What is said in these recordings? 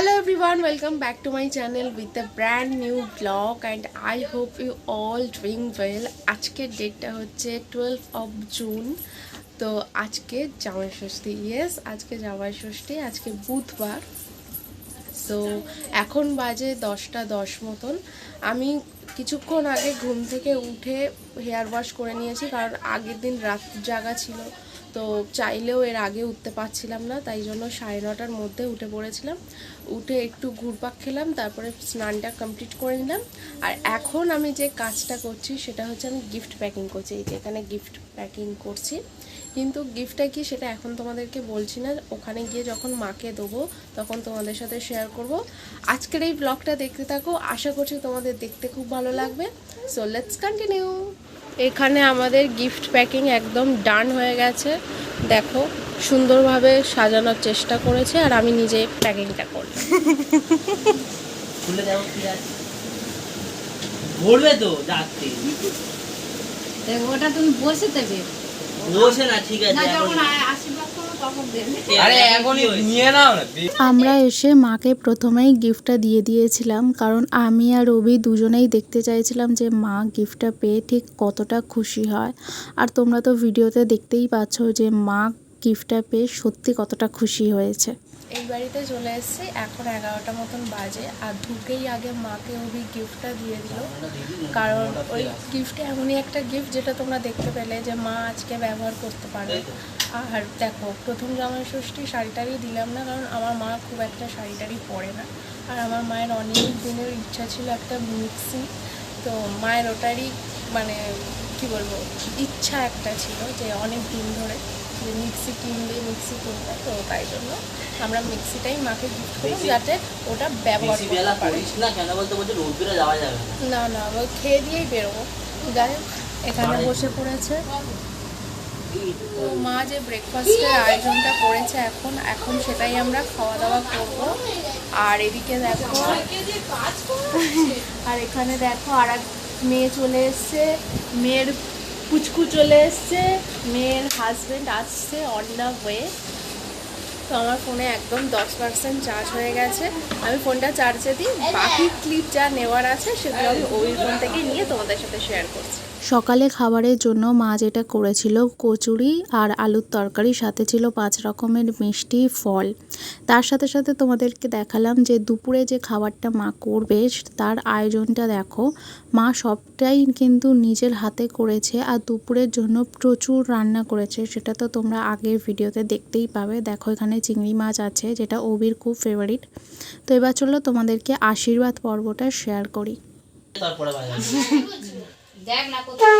Hello everyone, welcome back to my channel with a brand new vlog and I hope you all doing well. আজকের ডেটটা হচ্ছে twelve of June তো আজকে জামাই ষষ্ঠী yes আজকে জামাই ষষ্ঠী আজকে বুধবার। সো এখন বাজে দশটা দশ মতন। আমি কিছুক্ষণ আগে ঘুম থেকে উঠে হেয়ার ওয়াশ করে নিয়েছি কারণ আগের দিন রাত জাগা ছিল। তো চাইলেও এর আগে উঠতে পারছিলাম না, তাই জন্য সাড়ে নটার মধ্যে উঠে পড়েছিলাম। উঠে একটু ঘুরপাক খেলাম, তারপরে স্নানটা কমপ্লিট করে নিলাম। আর এখন আমি যে কাজটা করছি, সেটা হচ্ছে আমি গিফট প্যাকিং করছি। এই যে এখানে গিফট প্যাকিং করছি। কিন্তু গিফটটা কি সেটা এখন তোমাদেরকে বলছি না। ওখানে গিয়ে যখন মাকে দেবো, তখন তোমাদের সাথে শেয়ার করব। আজকের এই ব্লগটা দেখতে থাকো। আশা করছি তোমাদের দেখতে খুব ভালো লাগবে। সো লেটস কন্টিনিউ এখানে আমাদের গিফট প্যাকিং একদম ডান হয়ে গেছে। দেখো সুন্দরভাবে সাজানোর চেষ্টা করেছে আর আমি নিজে প্যাকিংটা করলাম। ভরবে তো রাত্রি। ওটা তুমি বসে দেবে বসে না ঠিক আছে এখন যখন আ- আশীর্বাদ করো তখন দেবে। আরে এখনই নিয়ে নাও। না আমরা এসে মাকে প্রথমেই গিফটটা দিয়ে দিয়েছিলাম কারণ আমি আর রবি দুজনেই দেখতে চাইছিলাম যে মা গিফটটা পেয়ে ঠিক কতটা খুশি হয়। আর তোমরা তো ভিডিওতে দেখতেই পাচ্ছ যে মা গিফটটা পেয়ে সত্যি কতটা খুশি হয়েছে। এই বাড়িতে চলে এসেছি। এখন এগারোটা মতন বাজে। আর ঢুকেই আগে মাকে ওই গিফটটা দিয়ে দিল। কারণ ওই গিফটে এমনই একটা গিফট যেটা তোমরা দেখতে পেলে যে মা আজকে ব্যবহার করতে পারবে। আর দেখো, প্রথম জামাই ষষ্ঠী শাড়িটারই দিলাম না, কারণ আমার মা খুব একটা শাড়িটারই পরে না। আর আমার মায়ের অনেক দিনের ইচ্ছা ছিল একটা মিক্সি তো মায়ের ওটারই মানে কি বলব, ইচ্ছা একটা ছিল যে অনেক দিন ধরে। যে মিক্সি কিনবে মিক্সি কিনবে তো তাই জন্য আমরা মিক্সিটাই মাকে গিফট করি যাতে ওটা ব্যবহার বেশি করতে পারে। না কেন বলতে? বলছে রোদ্দুরে যাওয়া যাবে না। আমরা খেয়ে দিয়েই বেরোবো। যাই এখানে বসে পড়েছে। তো মা যে ব্রেকফাস্টের আয়োজনটা করেছে এখন এখন সেটাই আমরা খাওয়া দাওয়া করব। আর এদিকে দেখো আর এখানে দেখো আর এক মেয়ে চলে এসছে। মেয়ের পুচকু চলে এসছে মেয়ের হাজবেন্ড আসছে অন দ্য ওয়ে তো আমার ফোনে একদম দশ পার্সেন্ট চার্জ হয়ে গেছে। আমি ফোনটা চার্জে দিই বাকি ক্লিপ যা নেওয়ার আছে সেগুলো আমি ওই ফোন থেকেই নিয়ে তোমাদের সাথে শেয়ার করছি। সকালে খাবারের জন্য মা যেটা করেছিল, কচুরি আর আলুর তরকারি সাথে ছিল পাঁচ রকমের মিষ্টি ফল। তার সাথে সাথে তোমাদেরকে দেখালাম যে দুপুরে যে খাবারটা মা করবে, তার আয়োজনটা দেখো। মা সবটাই কিন্তু নিজের হাতে করেছে আর দুপুরের জন্য প্রচুর রান্না করেছে। সেটা তো তোমরা আগের ভিডিওতে দেখতেই পাবে। দেখো, এখানে চিংড়ি মাছ আছে, যেটা ওবির খুব ফেভারিট তো এবার চলো তোমাদেরকে আশীর্বাদ পর্বটা শেয়ার করি। তারপরে দেখ না কোথায়।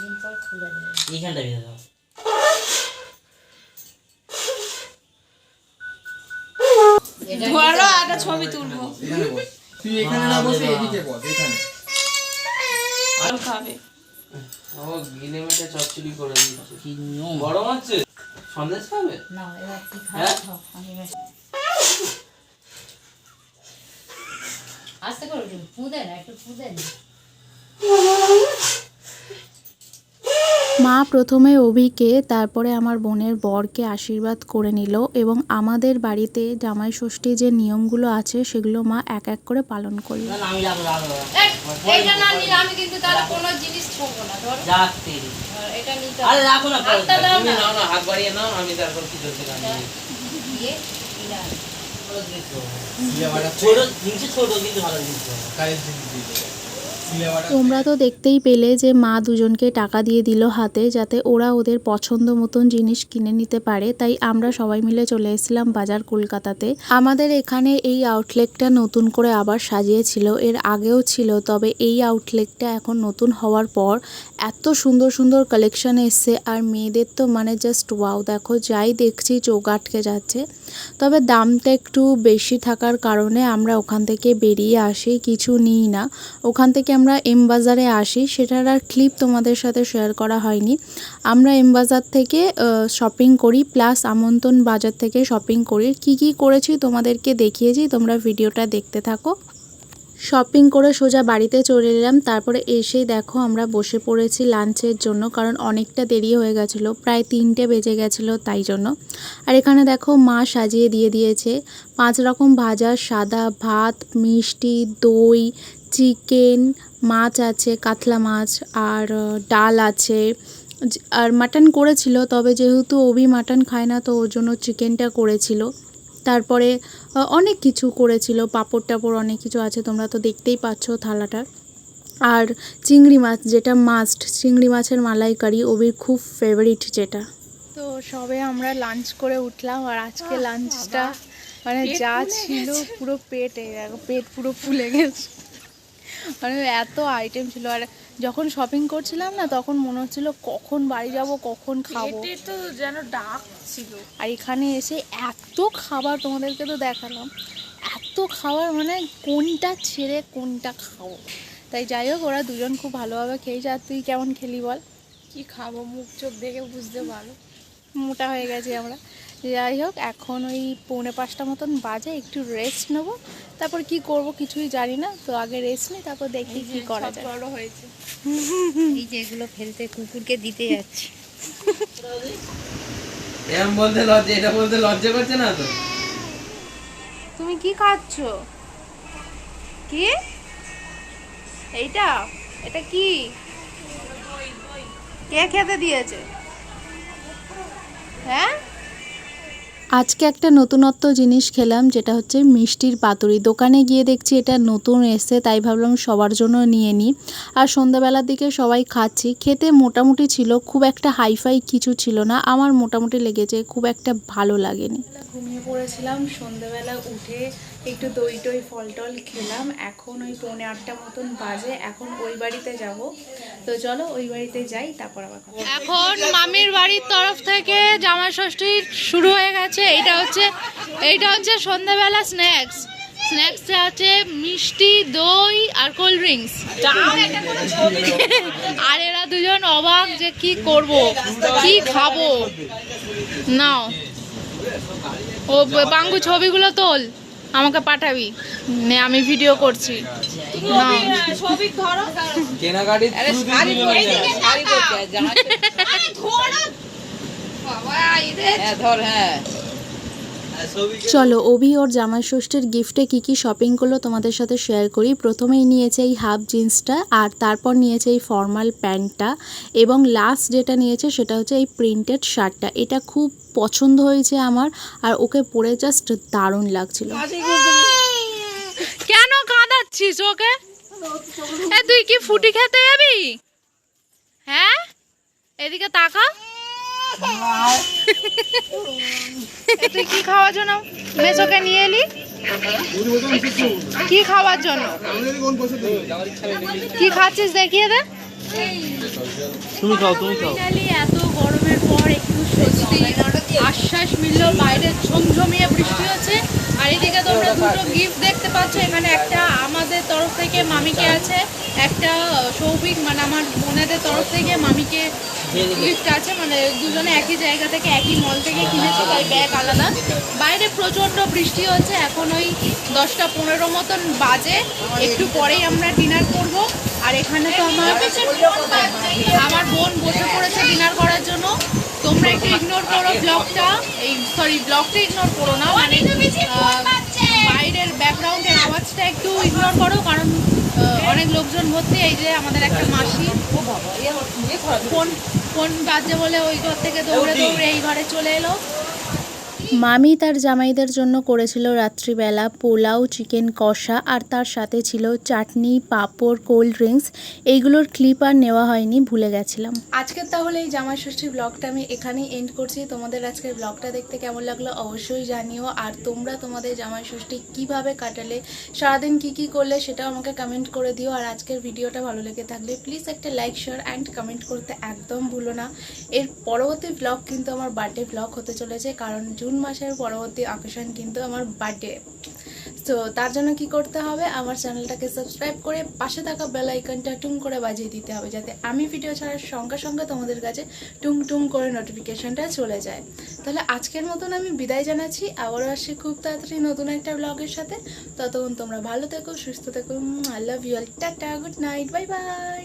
দিন পর খুলে দেবে এইখানটা দিয়ে দাও এটা ছবি তুলবো। তুই এখানে না বসে এদিকে বস এখানে। খাবে। ও গিলে মেটে চচ্চড়ি করে দিচ্ছে। কি নিয়ম? গরম হচ্ছে? সন্দেশ খাবে? না এবার কি হ্যাঁ? আস্তে করে একটু ফুঁদে না একটু ফুঁদে না। মা প্রথমে অভিকে তারপরে আমার বোনের বরকে আশীর্বাদ করে নিল এবং আমাদের বাড়িতে জামাই ষষ্ঠী যে নিয়মগুলো আছে সেগুলো মা এক এক করে পালন করল। না না, আমি তোমরা তো দেখতেই পেলে যে মা দুজনকে টাকা দিয়ে দিল হাতে যাতে ওরা ওদের পছন্দ মতন জিনিস কিনে নিতে পারে। তাই আমরা সবাই মিলে চলে এসেছিলাম বাজার কলকাতাতে। আমাদের এখানে এই আউটলেটটা নতুন করে আবার সাজিয়েছিল। এর আগেও ছিল, তবে এই আউটলেটটা এখন নতুন হওয়ার পর এত সুন্দর সুন্দর কালেকশন এসছে। আর মেয়েদের তো মানে জাস্ট ওয়াও দেখো, যাই দেখছি চোখ আটকে যাচ্ছে। তবে দামটা একটু বেশি থাকার কারণে আমরা ওখান থেকে বেরিয়ে আসি, কিছু নিই না। ওখান থেকে আমরা এম বাজারে আসি, সেটার আর ক্লিপ তোমাদের সাথে শেয়ার করা হয়নি। আমরা এম বাজার থেকে শপিং করি প্লাস আমন্ত্রণ বাজার থেকে শপিং করি। কি কি করেছি তোমাদেরকে দেখিয়েছি, তোমরা ভিডিওটা দেখতে থাকো। শপিং করে সোজা বাড়িতে চলে এলাম। তারপরে এসেই দেখো আমরা বসে পড়েছি লাঞ্চের জন্য, কারণ অনেকটা দেরি হয়ে গেছিল, প্রায় তিনটে বেজে গেছিল তাই জন্য। আর এখানে দেখো মা সাজিয়ে দিয়ে দিয়েছে পাঁচ রকম ভাজা, সাদা ভাত, মিষ্টি, দই, চিকেন, মাছ আছে, কাতলা মাছ আর ডাল আছে। আর মাটন করেছিল, তবে যেহেতু ওবি মাটন খায় না, তো ওর জন্য চিকেনটা করেছিল। তারপরে অনেক কিছু করেছিল পাঁপড় টাপড় অনেক কিছু আছে তোমরা তো দেখতেই পাচ্ছ থালাটা। আর চিংড়ি মাছ যেটা মাস্ট চিংড়ি মাছের মালাইকারি ওবির খুব ফেভারিট যেটা। তো সবে আমরা লাঞ্চ করে উঠলাম আর আজকে লাঞ্চটা মানে যা ছিল পুরো পেটে পেট পুরো ফুলে গেছে। মানে এত আইটেম ছিল আর যখন শপিং করছিলাম না তখন মনে হচ্ছিল কখন বাড়ি যাব কখন খাব। তো যেন ডাক ছিল। আর এখানে এসে এত খাবার তোমাদেরকে তো দেখালাম। এত খাবার মানে কোনটা ছেড়ে কোনটা খাব। তাই যাই হোক ওরা দুজন খুব ভালোভাবে খেয়েছে। আর তুই কেমন খেলি বল? কি খাব? মুখ চোখ দেখে বুঝতে পারো। মোটা হয়ে গেছি আমরা। যাই হোক এখন ওই পৌনে পাঁচটা মতন বাজে একটু রেস্ট নেব। তারপর কি করব কিছুই জানি না তো আগে রেস্ট নিই তারপর দেখি কি করা যায়। বড় হয়েছে। এই যে এগুলো ফেলতে কুকুরকে দিতে যাচ্ছি। এরম বলতে লজ্জা এটা বলতে লজ্জা করছে না তো? তুমি কি খাচ্ছ? কি? এইটা? এটা কি? কে খেতে দিয়েছে? হ্যাঁ? আজকে একটা নতুনত্ব জিনিস খেলাম যেটা হচ্ছে মিষ্টির পাতুরি। দোকানে গিয়ে দেখছি এটা নতুন এসছে তাই ভাবলাম সবার জন্য নিয়ে নিই। আর সন্ধ্যাবেলার দিকে সবাই খাচ্ছি। খেতে মোটামুটি ছিল খুব একটা হাইফাই কিছু ছিল না। আমার মোটামুটি লেগেছে খুব একটা ভালো লাগেনি। ঘুমিয়ে পড়েছিলাম সন্ধ্যাবেলা উঠে একটু দই টই, ফল টল খেলাম। এখন ওই পৌনে আটটা মতন বাজে। এখন ওই বাড়িতে যাব। তো চলো ওই বাড়িতে যাই, তারপর আবার এখন মামির বাড়ির তরফ থেকে জামাই ষষ্ঠী শুরু হয়ে গেছে। এইটা হচ্ছে এইটা হচ্ছে সন্ধ্যাবেলা স্ন্যাক্স। স্ন্যাক্সে আছে মিষ্টি, দই আর কোল্ড ড্রিঙ্কস। আর এরা দুজন অবাক যে কি করব, কি খাব। নাও। ও, বাঙ্গু ছবিগুলো তোল। আমাকে পাঠাবি। নে আমি ভিডিও করছি। ধর হ্যাঁ। চলো অভি ওর জামাই ষষ্ঠীর গিফটে কি কি শপিং করল তোমাদের সাথে শেয়ার করি। প্রথমেই নিয়েছে এই হাফ জিন্সটা আর তারপর নিয়েছে এই ফর্মাল প্যান্টটা, এবং লাস্ট যেটা নিয়েছে সেটা হচ্ছে এই প্রিন্টেড শার্টটা এটা খুব পছন্দ হয়েছে আমার, আর ওকে পরে জাস্ট দারুণ লাগছিল। কেন কাঁদাচ্ছিস ওকে? তুই কি ফুটি খেতে যাবি? হ্যাঁ? এদিকে তাকা তুই কি খাওয়ার জন্য? মেসোকে নিয়ে এলি? কি খাওয়ার জন্য? কি খাচ্ছিস দেখিয়ে দে। তুমি খাও তুমি খাও। এত গরমের পর একটু স্বস্তি আশ্বাস মিলল বাইরে ঝমঝমিয়ে বৃষ্টি হচ্ছে। আর এদিকে তোমরা দুটো গিফট দেখতে পাচ্ছ এখানে একটা আমাদের তরফ থেকে মামিকে আছে একটা সৌভিক মানে আমার বোনেদের তরফ থেকে মামিকে গিফট আছে মানে দুজনে একই জায়গা থেকে একই মল থেকে কিনেছে, তাই ব্যাগ আলাদা। বাইরে প্রচণ্ড বৃষ্টি হচ্ছে, এখন ওই দশটা পনেরো মতন বাজে। একটু পরেই আমরা ডিনার করব। আর এখানে তো আমার আমার বোন বসে পড়েছে ডিনার করার জন্য। তোমরা একটু ইগনোর করো ব্লগটা এই সরি ব্লগটা ইগনোর করো না মানে ব্যাকগ্রাউন্ডের আওয়াজটা একটু ইগনোর করো কারণ অনেক লোকজন ভর্তি এই যে আমাদের একটা মাসি। ফোন ফোন বাজে বলে ওই ঘর থেকে দৌড়ে দৌড়ে এই ঘরে চলে এলো। মামি তার জামাইদের জন্য করেছিল রাত্রিবেলা পোলাও, চিকেন কষা আর তার সাথে ছিল চাটনি, পাঁপড়, কোল্ড ড্রিঙ্কস। এইগুলোর ক্লিপ আর নেওয়া হয়নি, ভুলে গেছিলাম। আজকের তাহলে এই জামাই ষষ্ঠীর ব্লগটা আমি এখানেই এন্ড করছি। তোমাদের আজকের ব্লগটা দেখতে কেমন লাগল অবশ্যই জানিও। আর তোমরা তোমাদের জামাই ষষ্ঠী কীভাবে কাটালে, সারাদিন কি কি করলে সেটাও আমাকে কমেন্ট করে দিও। আর আজকের ভিডিওটা ভালো লেগে থাকলে প্লিজ একটা লাইক শেয়ার অ্যান্ড কমেন্ট করতে একদম ভুলো না। এর পরবর্তী ব্লগ কিন্তু আমার বার্থডে ব্লগ হতে চলেছে, কারণ জুন মাসের পরবর্তী অকেশন কিন্তু আমার বার্থডে তো তার জন্য কি করতে হবে? আমার চ্যানেলটাকে সাবস্ক্রাইব করে পাশে থাকা বেল আইকনটা টুং করে বাজিয়ে দিতে হবে, যাতে আমি ভিডিও ছাড়ার সঙ্গে সঙ্গে তোমাদের কাছে টুং টুং করে নোটিফিকেশনটা চলে যায়। তাহলে আজকের মতন আমি বিদায় জানাচ্ছি। আবারও আসছি খুব তাড়াতাড়ি নতুন একটা ব্লগের সাথে। ততক্ষণ তোমরা ভালো থেকো, সুস্থ থেকো। I love you all tata good night bye bye